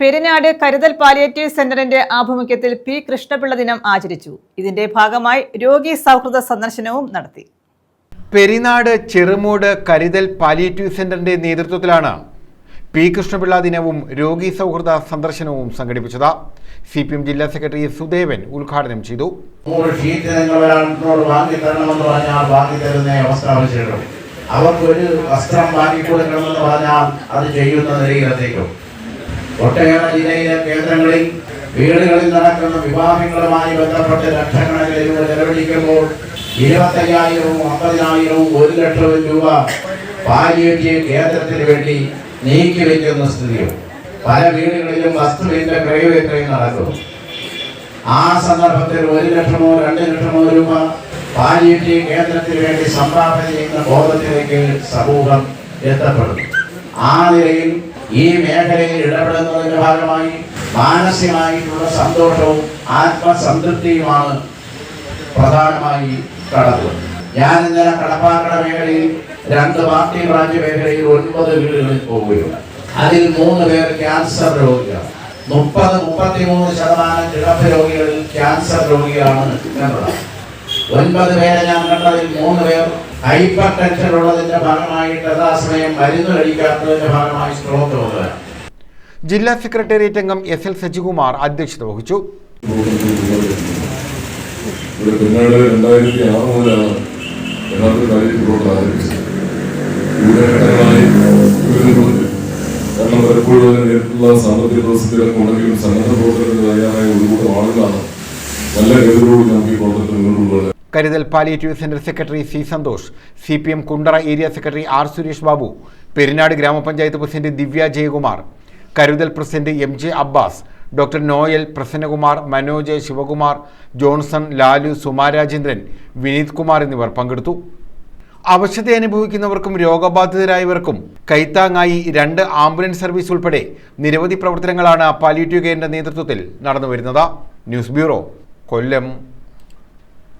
പെരിനാട് കരുതൽ പാലിയേറ്റീവ് സെന്ററിന്റെ ആഭിമുഖ്യത്തിൽ പി കൃഷ്ണപിള്ള ദിനം ആചരിച്ചു. ഇതിന്റെ ഭാഗമായി രോഗി സൗഹൃദ സന്ദർശനവും നടത്തി. പെരിനാട് ചെറുമൂട് കരുതൽ പാലിയേറ്റീവ് സെന്ററിന്റെ നേതൃത്വത്തിലാണ് പി കൃഷ്ണപിള്ള ദിനവും രോഗി സൗഹൃദ സന്ദർശനവും സംഘടിപ്പിച്ചത്. സി പി എം ജില്ലാ സെക്രട്ടറി സുദേവൻ ഉദ്ഘാടനം ചെയ്തു. അവർക്ക് ഒരു വസ്ത്രം വാങ്ങിക്കൊടുക്കണമെന്ന് പറഞ്ഞാൽ അത് ചെയ്യുന്ന നിലയിലെത്തിക്കും. ഒട്ടേറെ ജില്ലയിലെ കേന്ദ്രങ്ങളിൽ വീടുകളിൽ നടക്കുന്ന വിവാഹങ്ങളുമായി ബന്ധപ്പെട്ട് ലക്ഷക്കണക്കിന് രൂപ ചെലവഴിക്കുമ്പോൾ ഇരുപത്തയ്യായിരവും അമ്പതിനായിരവും ഒരു ലക്ഷവും രൂപ പാലിയേറ്റീവ് കേന്ദ്രത്തിന് വേണ്ടി നീക്കി വയ്ക്കുന്ന സ്ഥിതിയും പല വീടുകളിലും വസ്തുവിന്റെ ക്രയവിക്രയം നടക്കുന്നു ആ സന്ദർഭത്തിൽ ഒരു ലക്ഷമോ രണ്ട് ലക്ഷമോ രൂപ പാലിയേറ്റീവ് കേന്ദ്രത്തിന് വേണ്ടി സംഭാവന ചെയ്യുന്ന ബോധത്തിലേക്ക് സമൂഹം എത്തപ്പെടും. ആ നിലയിൽ ഈ മേഖലയിൽ ഇടപെടുന്നതിന്റെ ഭാഗമായി മാനസികമായിട്ടുള്ള സന്തോഷവും ആത്മസംതൃപ്തിയുമാണ് പ്രധാനമായി കടന്നത്. ഞാൻ ഇന്നലെ കടപ്പാക്കട മേഖലയിൽ രണ്ട് പാർട്ടി ബ്രാഞ്ച് മേഖലയിൽ ഒൻപത് വീടുകളിൽ പോവുകയുണ്ട് അതിൽ മൂന്ന് പേർ ക്യാൻസർ രോഗികളാണ്. മുപ്പത് മുപ്പത്തിമൂന്ന് ശതമാനം കിടപ്പ് രോഗികളിൽ ക്യാൻസർ രോഗികളാണ് എന്നുള്ളത് ഒൻപത് പേരെ ഞാൻ കണ്ടതിൽ മൂന്ന് പേർ ഹൈപ്പർ ടെൻഷൻ ഉള്ളതിന്റെ ഭാഗമായിട്ട് യഥാസമയം മരുന്ന് കഴിക്കാത്തതിന്റെ ഭാഗമായി സ്ട്രോക്ക് വന്നവരാണ് ജില്ലാ സെക്രട്ടേറിയറ്റ് അംഗം എസ് എൽ സജികുമാർ അധ്യക്ഷത വഹിച്ചു. ഇവിടെ പിന്നീട് രണ്ടായിരത്തി ആറ് മുതലാണ് യഥാർത്ഥ കാര്യം പ്രോഗ്രാം ആരംഭിച്ചത്. വിവിധ ഘട്ടങ്ങളായി വിവരങ്ങളുണ്ട് കാരണം പലപ്പോഴും അതിന് നേരിട്ടുള്ള സാമ്പത്തിക പ്രതിസന്ധികളൊക്കെ ഉണ്ടെങ്കിലും സന്നദ്ധ പ്രവർത്തനത്തിന് തയ്യാറായ ഒരു കൂട്ടം ആളുകളാണ് നല്ല കരുതലോട് നമുക്ക് ഈ പോകുന്നത് Karuthal palliative centre secretary C Santhosh C P M Kundara area secretary R Suresh Babu Perinad grama panchayat president Divya Jayakumar Karuthal president M J Abbas doctor Noel Prasannakumar Manoj Sivakumar Johnson Lalu Sumarajendran Vineeth Kumar എന്നിവർ പങ്കെടുത്തു. അവശത അനുഭവിക്കുന്നവർക്കും രോഗബാധിതരായവർക്കും കൈത്താങ്ങായി രണ്ട് ambulance service ഉൾപ്പെടെ നിരവധി പ്രവർത്തനങ്ങളാണ് palliative കെയറിന്റെ നേതൃത്വത്തിൽ നടന്നുവരുന്നത്. News bureau Kollam.